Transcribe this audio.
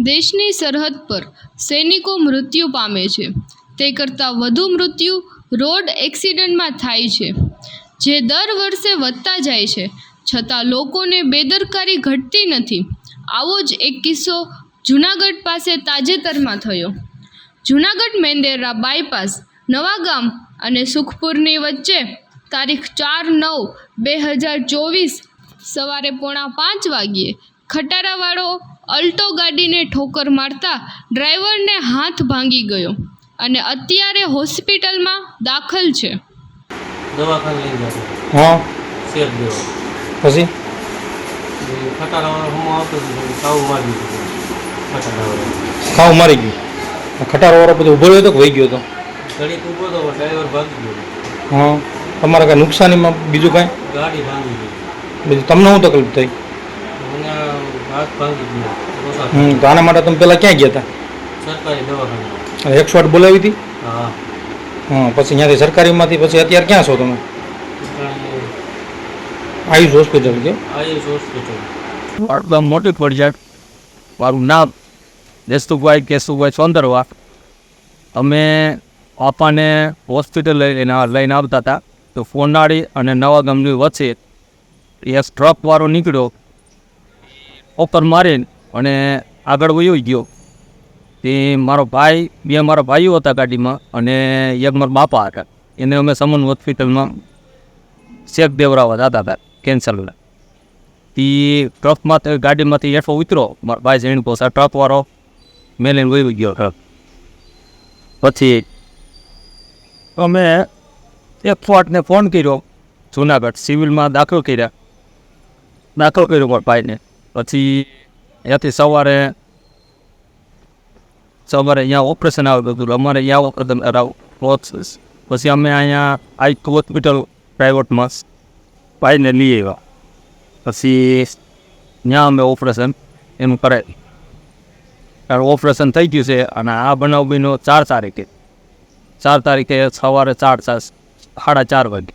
દેશની સરહદ પર સૈનિકો મૃત્યુ પામે છે. તે કરતાં વધુ મૃત્યુ રોડ એક્સિડન્ટમાં થાય છે, જે દર વર્ષે વધતા જાય છે. છતાં લોકોને બેદરકારી ઘટતી નથી. આવો જ એક કિસ્સો જૂનાગઢ પાસે તાજેતરમાં થયો. જૂનાગઢ મેંદેરા બાયપાસ નવાગામ અને સુખપુરની વચ્ચે તારીખ ચાર નવ બે હજાર ચોવીસ સવારે પોણા પાંચ વાગ્યે ખટારાવાળો અલ્ટો ગાડીને ઠોકર મારતા ડ્રાઈવરને હાથ ભાંગી ગયો અને અત્યારે હોસ્પિટલમાં દાખલ છે. દવાખાને લઈ હા. શેર દેવો પછી? ખટારાવાળો હું આવતો હતો મારી દીધું ખટારાવાળો. ખાવ મારી ગયું. ખટારો વાળો પછી રહ્યો તો કે વહી ગયો હતો ઘડીક ઊભો હતો ડ્રાઈવર ભાગી ગયો. હા. તમારે કાંઈ નુકસાનીમાં બીજું કાંઈ? ગાડી ભાંગી ગઈ. બીજું તમને શું તકલીફ થઈ મને હાથ ભાંગી ગયો ઓછા હમ તો આના માટે તમે પહેલાં ક્યાં ગયા હતા સરકારી દવાખાને અને એકસો બોલાવી હતી? હા. હા પછી ત્યાંથી સરકારીમાંથી પછી અત્યારે ક્યાં છો તમે? આયુષ હોસ્પિટલ કે? આયુષ હોસ્પિટલ. મોટી પ્રોજેક્ટ મારું નામ દેશુભાઈ કેશુભાઈ સોંદરવા. અમે પાપાને હોસ્પિટલ લઈને લઈને આવતા હતા તો ફોનાળી અને નવા ગામની વચ્ચે એક ટ્રકવાળો નીકળ્યો. ઓપર મારીને અને આગળ વયો ગયો. તે મારો ભાઈ, બે મારા ભાઈઓ હતા ગાડીમાં અને એક મારા બાપા હતા. એને અમે સમન હોસ્પિટલમાં શેખ દેવરાવા જતા હતા કેન્સરના તે ટ્રકમાંથી, ગાડીમાંથી હેઠો ઉતરો. મારા ભાઈ જઈને પહોંચા ટ્રકવાળો મેલીને વહી ગયો. ટ્રક પછી અમે એક ફોટને ફોન કર્યો. જુનાગઢ સિવિલમાં દાખલ કર્યા. દાખલ કર્યો મારા ભાઈને. પછી ત્યાંથી સવારે સવારે અહીંયા ઓપરેશન આવ્યું હતું અમારે અહીંયા ઓપરેશન કરાવું પછી અમે અહીંયા આઈ હોસ્પિટલ પ્રાઇવેટમાં ભાઈને લઈ આવ્યા. પછી ત્યાં અમે ઓપરેશન એનું કરે કારણ ઓપરેશન થઈ ગયું છે અને આ બનાવ બીનો ચાર તારીખે. ચાર તારીખે સવારે ચાર સાડા ચાર વાગે.